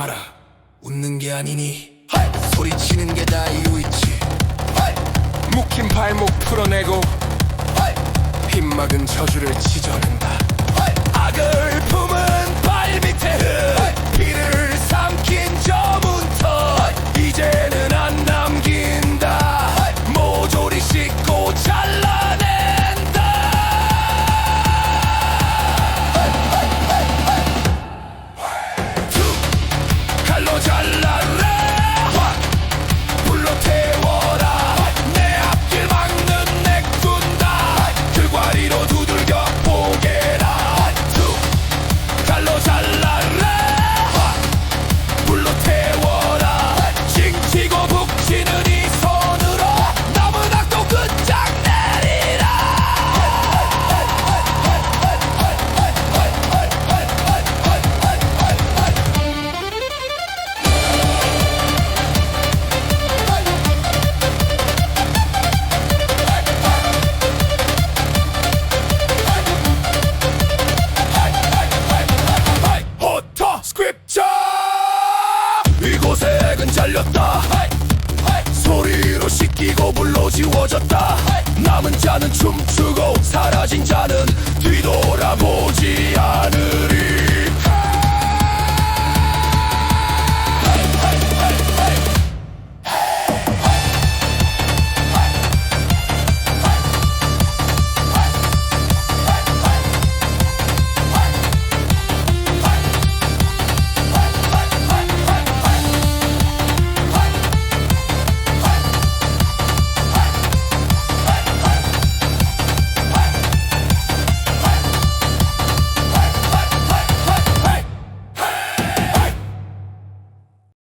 마라 웃는 게 아니니. 하이! 소리치는 게 다 이유있지. 묵힌 발목 풀어내고. 흰막은 저주를 치저른다. 지워졌다. 남은 자는 춤추고 사라진 자는 뒤도